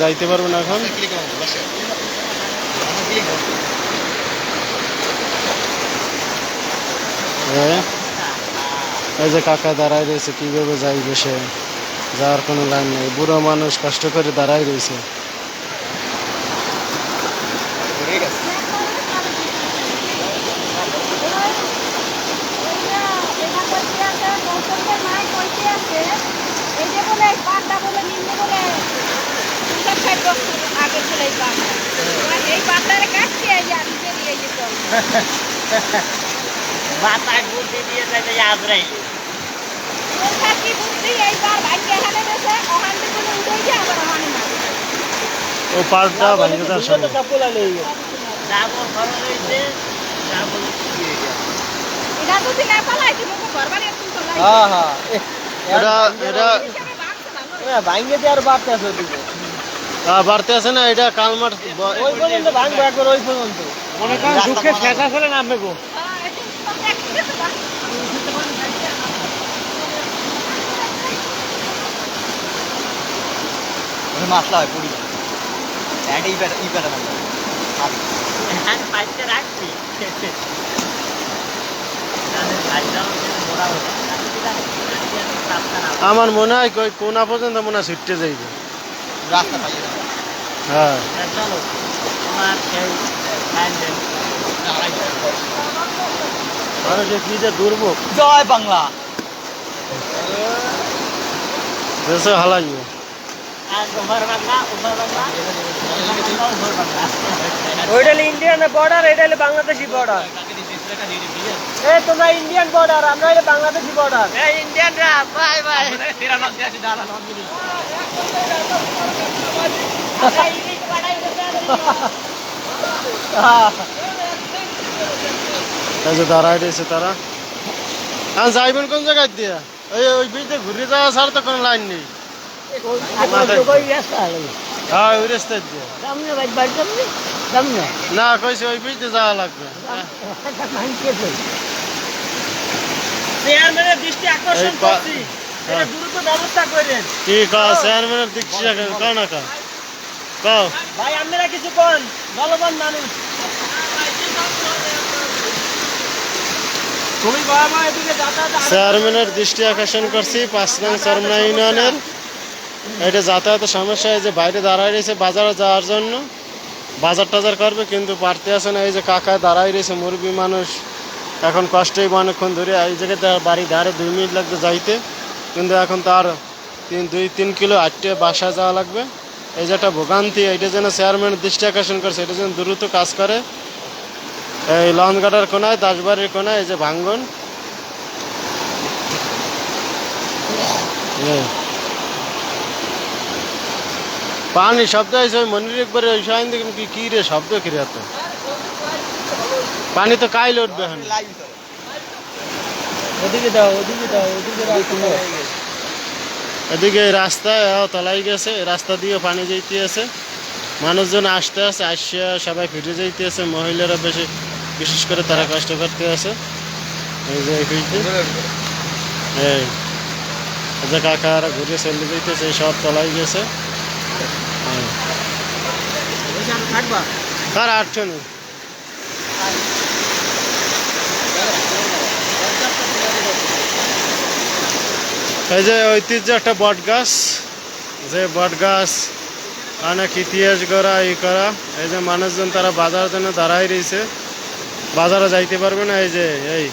যাইতে পারবে না এখন। হ্যাঁ। এই যে কাকা দাঁড়ায় রয়েছে, কীভাবে যাইবে সে? যাওয়ার কোনো লাইন নেই। বুড়ো মানুষ কষ্ট করে দাঁড়ায় রয়েছে। মাথায় বুদ্ধি দিয়ে যাবে আজরাই ও পাল্টা ভাঙে তার সামনে ডাবল খরচ হয়েছে ডাবল হ্যাঁ হ্যাঁ এটা এটা ভাঙ্গে দিয়ে আর বাড়তে আছে বাড়তে আছে না এটা কালমার ব- ওই পর্যন্ত ভাঙবো একবার ওই পর্যন্ত। মনে করেন দুঃখে শেষা ফেলে নামবে গো। মাসলা হয় পুরি। প্যাটা প্যাটা মাসলা রাখছি। আমার মনে হয় কই কোনা পর্যন্ত মনে হয় ছুটতে যাইবে। রাস্তা পাইয়ে হ্যাঁ। চলো তোমার কি যে দুর্ভোগ। জয় বাংলা। দেশে ওইটা হলো ইন্ডিয়ান বর্ডার এটা হলো বাংলাদেশি বর্ডার এ তোমরা ইন্ডিয়ান বর্ডার আমরা হলো বাংলাদেশি বর্ডার এই ইন্ডিয়ানরা বাই বাই। এই যে দাঁড়ায় রয়েছে তারা। হ্যাঁ যাইবেন কোন জায়গায় দিয়ে? ওই ওই বিচে ঘুরে যাওয়া ছাড়া তো কোনো লাইন নেই। হ্যাঁ ওই রাস্তায় দিয়ে। না কইছে ওই বিচে যাওয়া লাগবে। চেয়ারম্যানের দৃষ্টি আকর্ষণ করছি। হ্যাঁ। এটা দ্রুত ব্যবস্থা করেন। কি কও। চেয়ারম্যানের দিক কও না কও। কও। ভাই আপনারা কিছু কোন? বলবান মানুষ। তুমি বাবা এদিকে যাতায়াত আরো- চেয়ারম্যানের দৃষ্টি আকর্ষণ করছি পাঁচ নং চরমনা ইউনিয়নের। এটা যাতায়াতের সমস্যা যে বাইরে দাঁড়ায় রয়েছে বাজারে যাওয়ার জন্য। বাজার টাজার করবে, কিন্তু পারতে আসে না। এই যে কাকা দাঁড়াই রয়েছে, মুরব্বী মানুষ, এখন কষ্টই অনেকক্ষণ ধরে। এই জায়গায় তার বাড়ি ধারে দুই মিনিট লাগবে যাইতে। কিন্তু এখন তার তিন দুই তিন কিলো আটটে বাসায় যাওয়া লাগবে। এই যে একটা ভোগান্তি এটা যেন চেয়ারম্যানের দৃষ্টি আকর্ষণ করছে, এটা যেন দ্রুত কাজ করে। এই লঞ্চঘাটার কোনায়, দাসবাড়ির কোনায়, এই যে ভাঙ্গন। পানি শব্দ হয়েছে ওই মনির একবারে ওই দেখুন কি কি রে শব্দ কি রে পানি তো কাইল উঠবে এখন। ওদিকে দাও ওদিকে দাও ওদিকে এদিকে রাস্তায় তলাই গেছে রাস্তা দিয়ে পানি যাইতে আছে মানুষজন আসতে আছে আসিয়া সবাই ফিরে যাইতে আছে মহিলারা বেশি বিশেষ করে তারা কষ্ট করতে আছে। এই যে এই যে কাকারা ঘুরে চলে যাইতেছে এই সব তলাই গেছে। আটশো নেই এই যে ঐতিহ্য একটা বট গাছ। যে বট গাছ অনেক ইতিহাস করা ই করা। এই যে মানুষজন তারা বাজার জন্য দাঁড়াই রয়েছে। বাজারে যাইতে পারবে না, এই যে, এই।